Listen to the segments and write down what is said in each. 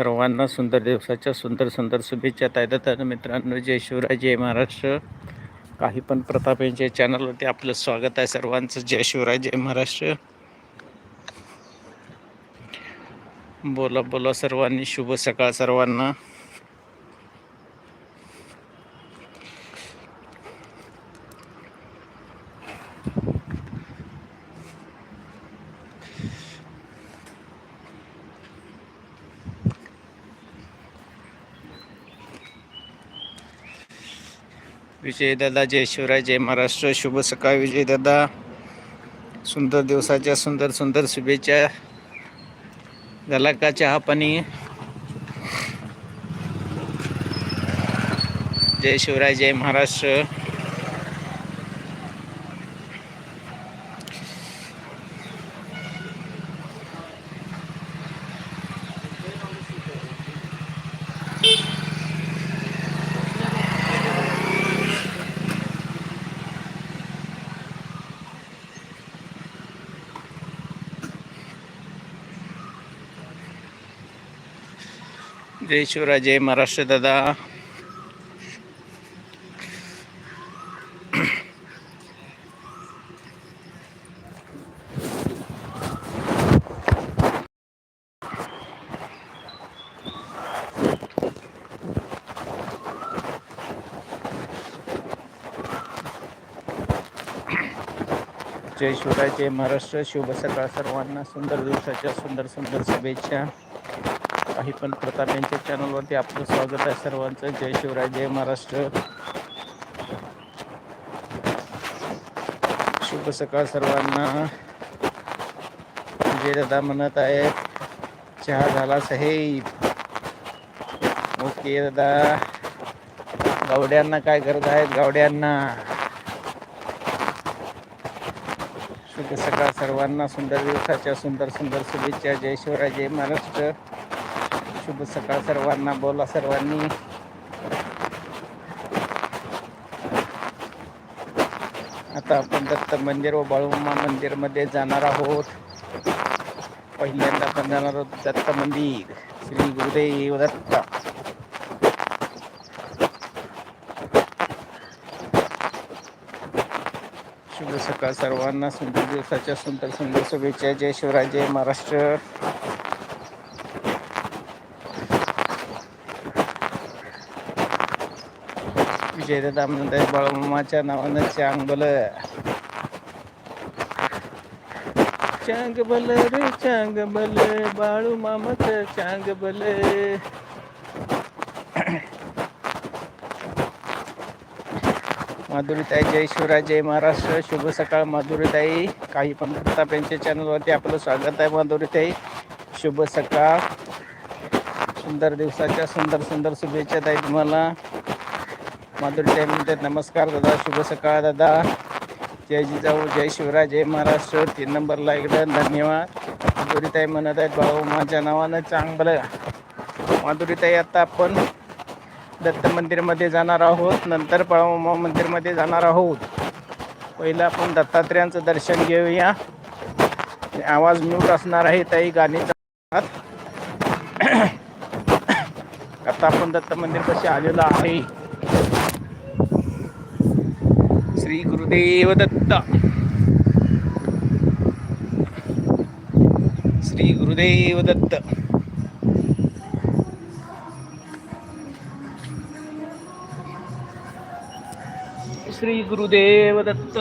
सर्वांना सुंदर दिवसाच्या सुंदर सुंदर शुभेच्छा. तायदा मित्रांनो जय शिवराय जय महाराष्ट्र. काही पण प्रताप यांच्या चॅनलवरती आपलं स्वागत आहे सर्वांचं. जय शिवराय जय महाराष्ट्र. बोला बोला सर्वांनी शुभ सकाळ सर्वांना. विजयदादा जय शिवराय जय महाराष्ट्र. शुभ सकाळ विजयदादा. सुंदर दिवसाच्या सुंदर सुंदर शुभेच्छा. झाला का चहा पाणी? जय शिवराय जय महाराष्ट्र. जय शिवराय जय महाराष्ट्र दादा. जय शिवराय जय महाराष्ट्र. शुभ सकाळ सर्वांना. सुंदर दिवसाच्या सुंदर सुंदर शुभेच्छा. काही पण प्रताप यांच्या चॅनलवरती आपलं स्वागत आहे सर्वांचं. जय शिवराय जय महाराष्ट्र. शुभ सकाळ सर्वांना. जे दादा म्हणत आहेत चहा झाला साहेब. ओके दादा. गावड्यांना काय गरज आहेत? गावड्यांना. शुभ सकाळ सर्वांना. सुंदर दिवसाच्या सुंदर सुंदर शुभेच्छा. जय शिवराय जय महाराष्ट्र. शुभ सकाळ सर्वांना बोला सर्वांनी. आता आपण दत्त मंदिर व बाळूमा मंदिरमध्ये जाणार आहोत. पहिल्यांदा आपण जाणार आहोत दत्त मंदिर श्री गुरुदेव दत्त. शुभ सकाळ सर्वांना सुंदर दिवसाच्या सुंदर सुंदर शुभेच्छा. जय शिवराय जय महाराष्ट्र. विजयदादा म्हणतात बाळूमामाच्या नावानं चांगबल. चांगबल रे चांगबल बाळू मामाच चांगबल. माधुरीताई जय शिवराय जय महाराष्ट्र. शुभ सकाळ माधुरीताई. काही पण प्रताप यांच्या चॅनलवरती आपलं स्वागत आहे माधुरीताई. शुभ सकाळ. सुंदर दिवसाच्या सुंदर सुंदर शुभेच्छा ताई तुम्हाला. माधुरीताई म्हणतात नमस्कार दादा शुभ सकाळ दादा. जय जिजाऊ जय शिवराय जय महाराष्ट्र. तीन नंबरला इकडं धन्यवाद. माधुरीताई म्हणत आहेत भाऊ माझ्या नावानं चांगलं माधुरीताई आता आपण दत्त मंदिरमध्ये जाणार आहोत. नंतर बाळूमा मंदिरमध्ये जाणार आहोत. पहिलं आपण दत्तात्रेयांचं दर्शन घेऊया. आवाज म्यूट असणार आहे ताई गाणी आता आपण दत्त मंदिर कसे आलेलो आहे. श्री गुरुदेव दत्त श्री गुरुदेव दत्त श्री गुरुदेव दत्त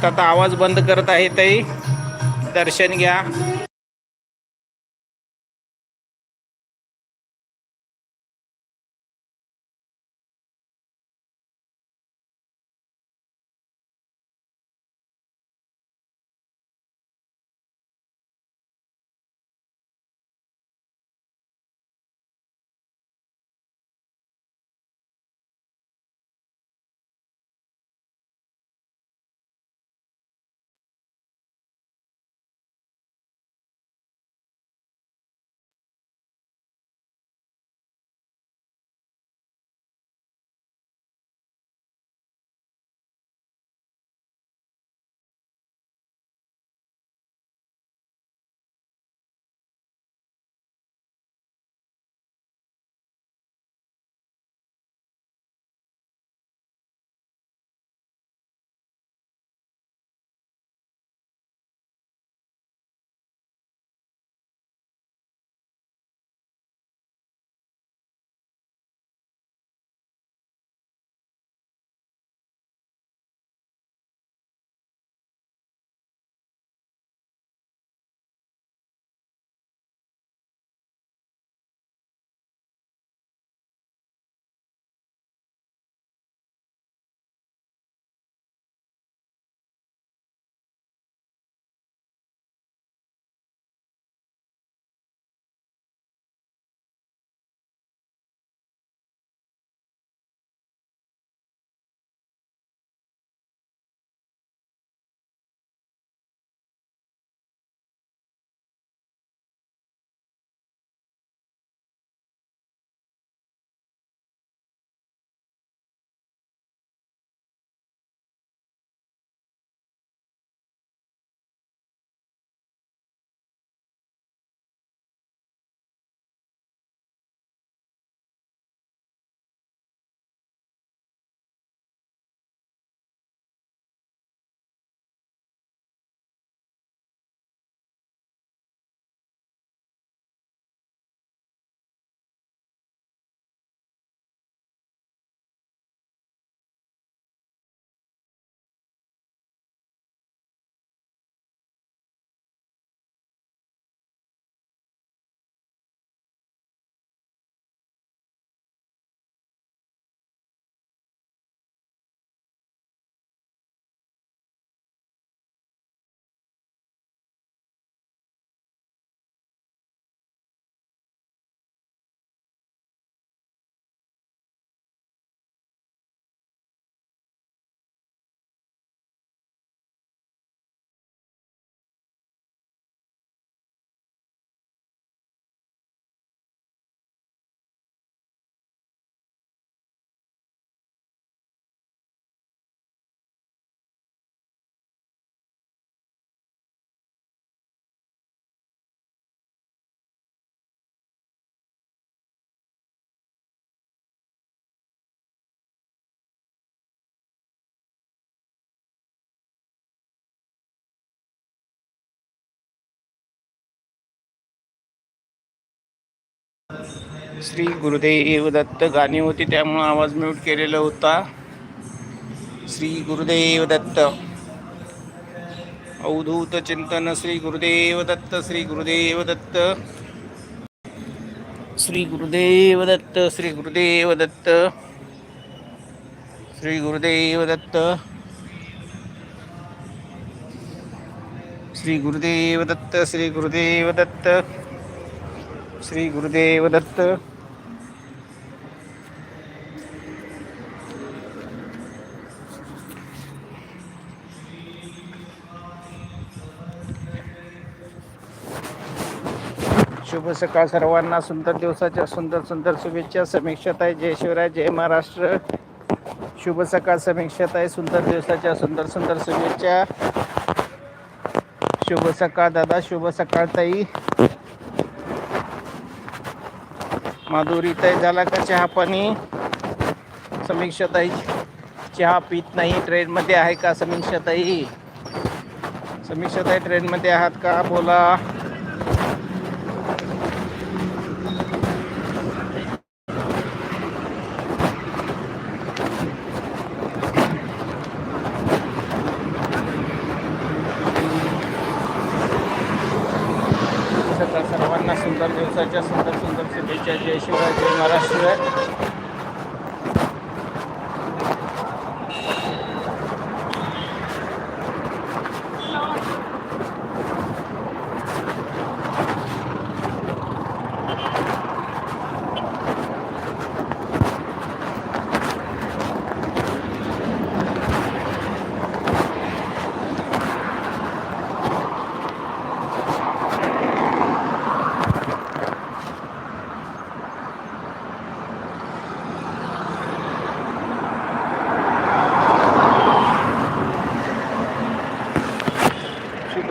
दत्त आता आवाज बंद करत आहे ताई. दर्शन घ्या. श्री गुरुदेव दत्त गाणी होती त्यामुळं आवाज म्यूट केलेला होता. श्री गुरुदेव दत्त. अवधूत चिंतन श्री गुरुदेव दत्त श्री गुरुदेव दत्त. श्री गुरुदेव दत्त श्री गुरुदेव दत्त. श्री गुरुदेव दत्त. श्री गुरुदेव दत्त श्री गुरुदेव दत्त. श्री गुरुदेव दत्त शुभ सकाळ सर्वांना. सुंदर दिवसाच्या सुंदर सुंदर शुभेच्छा. समीक्षात आहे जय शिवराय जय महाराष्ट्र. शुभ सकाळ समीक्षात आहे सुंदर दिवसाच्या सुंदर सुंदर शुभेच्छा. शुभ सकाळ दादा शुभ सकाळ ताई. माधुरी तय झाला का चहा पाणी? समीक्षाताई चहा पित नाही ट्रेनमध्ये आहे का समीक्षाताई समीक्षाताई ट्रेनमध्ये आहात का? बोला सकाळ सर्वांना सुंदर दिवसाच्या सुंदर सुंदर शुभेच्छा जय शिवराय जय महाराष्ट्र.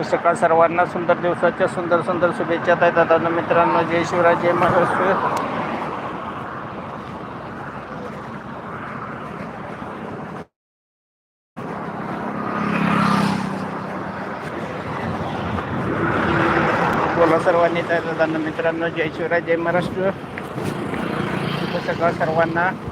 सकाळ सर्वांना सुंदर दिवसाच्या सुंदर सुंदर शुभेच्छा आहेत दादा मित्रांनो जय शिवराय जय महाराष्ट्र बोला सर्वांनी त्या दादा मित्रांनो जय शिवराय जय महाराष्ट्र. सकाळ सर्वांना.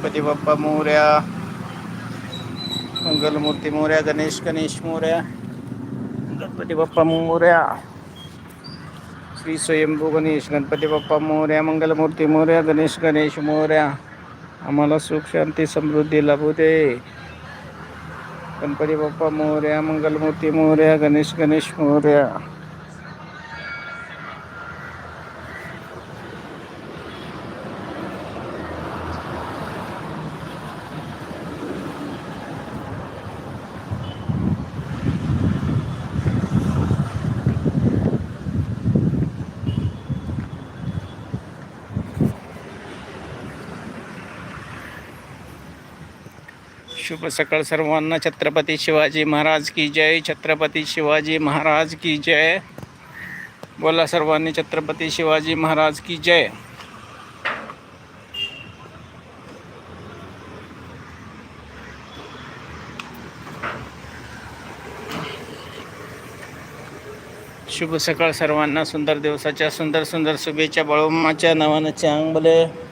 गणपती बाप्पा मोऱ्या मंगलमूर्ती मोऱ्या गणेश गणेश मोऱ्या गणपती बाप्पा मोऱ्या श्री स्वयंभू गणेश गणपती बाप्पा मोर्या मंगलमूर्ती मोर्या गणेश गणेश मोऱ्या आम्हाला सुख शांती समृद्धी लाभू दे गणपती बाप्पा मोर्या मंगलमूर्ती मोऱ्या गणेश गणेश मोऱ्या शुभ सकाळ सर्वांना. छत्रपती शिवाजी महाराज की जय. छत्रपती शिवाजी महाराज की जय. बोला सर्वांनी छत्रपती शिवाजी महाराज की जय. शुभ सकाळ सर्वांना. सुंदर दिवसाच्या सुंदर सुंदर शुभेच्छा. बळोमाच्या नावानं चांगले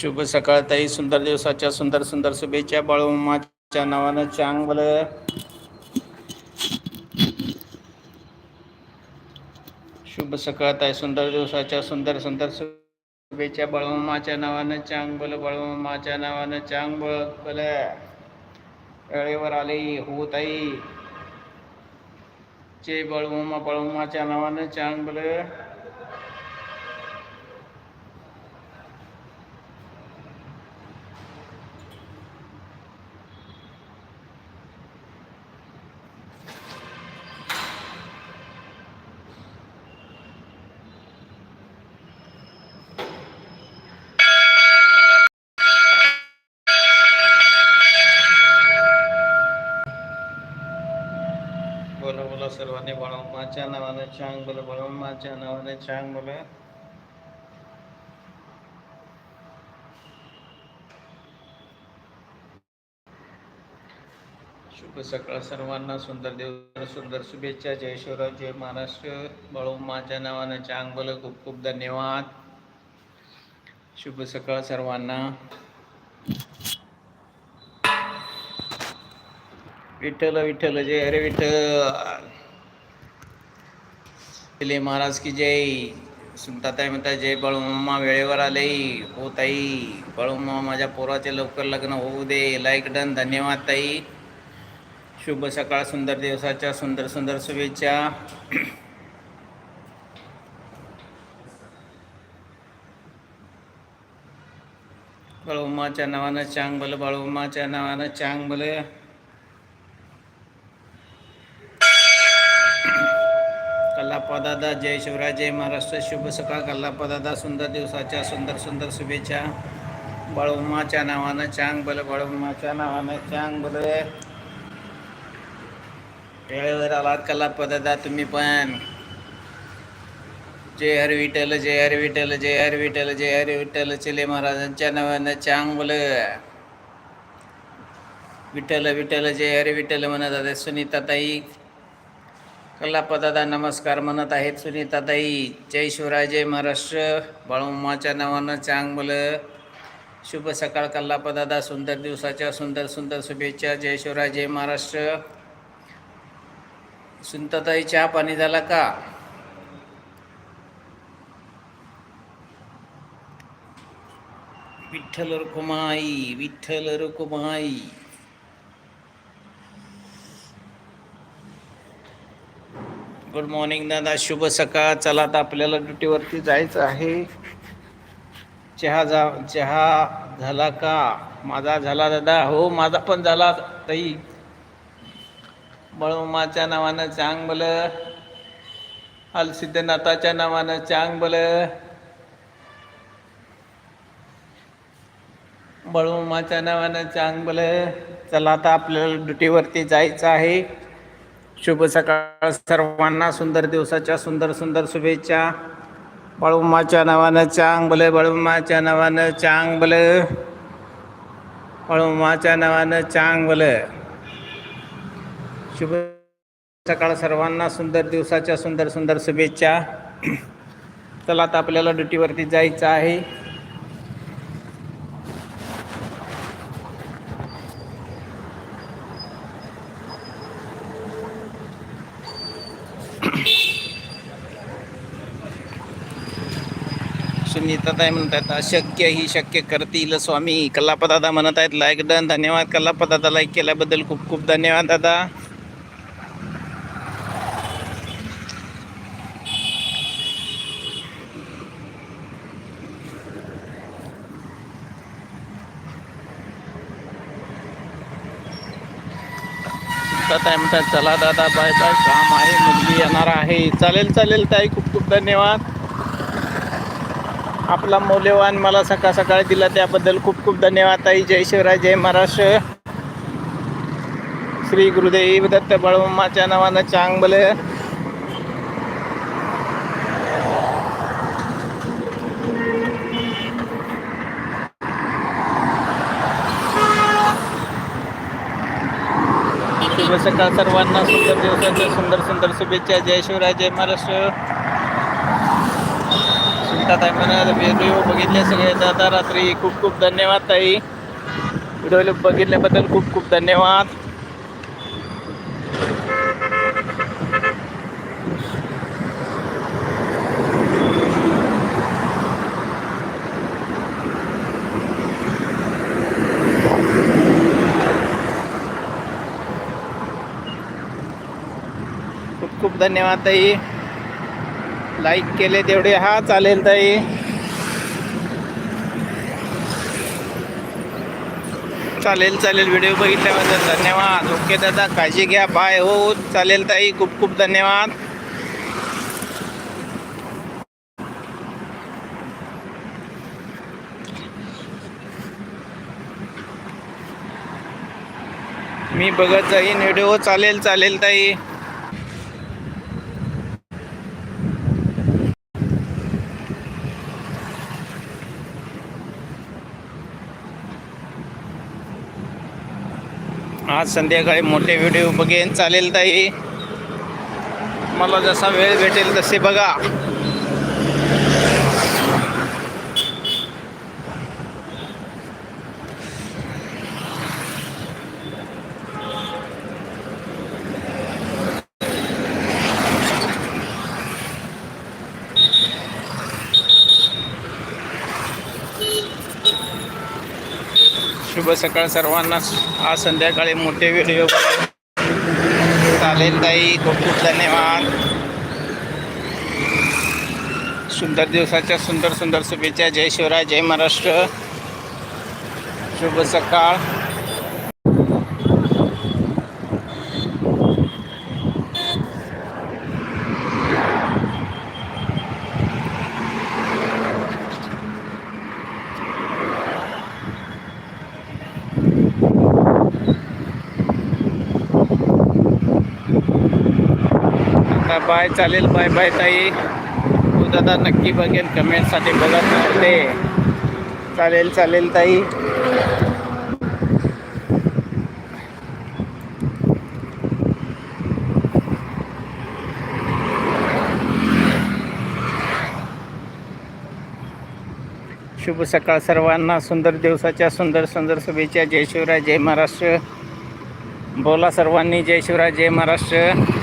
शुभ सकाळताई सुंदर दिवसाच्या सुंदर सुंदर शुभेच्छा. बाळूमाच्या नावानं चांगल. शुभ सकाळताई सुंदर दिवसाच्या सुंदर सुंदर शुभेच्छा. बाळूमाच्या नावानं चांग बोल बाळूमाच्या नावानं चांग बोल वेळेवर आले हो ताई. चे बळवोमा बळवोमाच्या नावानं चांग सर्वांनी बळवमाच्या नावाने चांग बोल बळवमाच्या नावाने चांग बोल. शुभ सकाळ सर्वांना सुंदर देव सुंदर शुभेच्छा जय शिवराज जय महाराष्ट्र. बळवमाच्या नावाने चांग बोल खूप खूप धन्यवाद. शुभ सकाळ सर्वांना. विठ्ठल विठ्ठल जय हरे विठ्ठल. पिले महाराज की जय। सुनताताई म्हणता जय बळूमामा वेळेवर आले. हो ताई बळूमामा माझ्या पोराचे लवकर लग्न होऊ दे. लाईक डन धन्यवाद ताई. शुभ सकाळ सुंदर दिवसाच्या सुंदर सुंदर शुभेच्छा. बळूमाच्या नावानं चांग चांगलं बळूमाच्या नावानं चांग चांगलं. कल्लाप्पादादा जय शिवराज जय महाराष्ट्र शुभ सकाळ कल्लाप्पादादा सुंदर दिवसाच्या सुंदर सुंदर शुभेच्छा. बळवमाच्या नावानं चांग बल बळवमाच्या नावानं चांग बल. वेळेवर आलात कल्लाप्पादादा तुम्ही पण. जय हर विठ्ठल जय हर विठ्ठल जय हर विठ्ठल जय हर विठ्ठल चिले महाराजांच्या नावानं चांग बल. विठ्ठल विठ्ठल जय हर विठ्ठल म्हणत सुनीता सुनीताताई. कल्लापदादा नमस्कार म्हणत आहेत सुनीताताई. जय शिवराय जय महाराष्ट्र. बाळूमाच्या नावानं चांग शुभ सकाळ कल्लापदादा सुंदर दिवसाच्या सुंदर सुंदर शुभेच्छा. जय शिवराय जय महाराष्ट्र. सुनीताताई चहा पाणी झाला का? विठ्ठल रुकुमाई विठ्ठल रुकुमाई. गुड मॉर्निंग दादा. शुभ सकाळ. चला आता आपल्याला ड्युटीवरती जायचं आहे. चहा जा चहा झाला का? माझा झाला दादा. हो माझा पण झाला ताई. बळमाच्या नावानं चांग बल. सिद्धनाथाच्या नावानं चांग बल. बळमाच्या नावानं चांग बल. चला आता आपल्याला ड्युटीवरती जायचं आहे. शुभ सकाळ सर्वांना सुंदर दिवसाच्या सुंदर सुंदर शुभेच्छा. बळुमाच्या नावानं चांग बल बळुमाच्या नावानं चांग बल. बळुमाच्या नावानं चांग बल. शुभ सकाळ सर्वांना सुंदर दिवसाच्या सुंदर सुंदर शुभेच्छा. चला आता आपल्याला ड्युटीवरती जायचं आहे. सुनीताताई म्हणतात अशक्य ही शक्य करतील. स्वामी कल्लापदादा म्हणत आहेत लाईक डन. धन्यवाद. कल्लापदादा लाईक केल्याबद्दल खूप खूप धन्यवाद दादा. ताई म्हणतात चला दादा बाय बाय काम आहे मुलगी येणार आहे. चालेल चालेल ताई. खूप खूप धन्यवाद. आपला मौल्यवान मला सकाळ सकाळी दिला त्याबद्दल खूप खूप धन्यवाद ताई. जय शिवराय जय महाराष्ट्र. श्री गुरुदेव दत्त बळमाच्या नावानं चांगल. सकाळ सर्वांना सुंदर दिवसाच्या सुंदर सुंदर शुभेच्छा. जय शिवराय जय महाराष्ट्र. सुनतात म्हणा व्हिडिओ बघितले सगळे दादा रात्री. खूप धन्यवाद, ताई. व्हिडिओ बघितल्याबद्दल खूप खूप धन्यवाद. खूप खूप धन्यवाद, ताई. लाईक केले तेवढे. हा चालेल ताई. चालेल चालेल. व्हिडिओ बघितल्याबद्दल धन्यवाद. ओके दादा काळजी घ्या. बाय. हो, हो चालेल ताई. खूप खूप धन्यवाद. मी बघत जाईन. व्हिडिओ चालेल चालेल ताई. आज संध्याकाळी मोठे व्हिडिओ बघेन. चालेल ताई. मला जसा वेळ भेटेल तसे बघा. सकाळ सर्वांना आज संध्याकाळी मोठे व्हिडिओ चालेल ताई खूप खूप धन्यवाद. सुंदर दिवसाच्या सुंदर सुंदर शुभेच्छा. जय शिवराय जय महाराष्ट्र. शुभ सकाळ. बाय चालेल बाय बाय ताई. तू दादा नक्की बघेल कमेंटसाठी बघत नव्हते चालेल चालेल ताई. शुभ सकाळ सर्वांना सुंदर दिवसाच्या सुंदर सुंदर शुभेच्छा. जय शिवराय जय महाराष्ट्र. बोला सर्वांनी जय शिवराय जय महाराष्ट्र.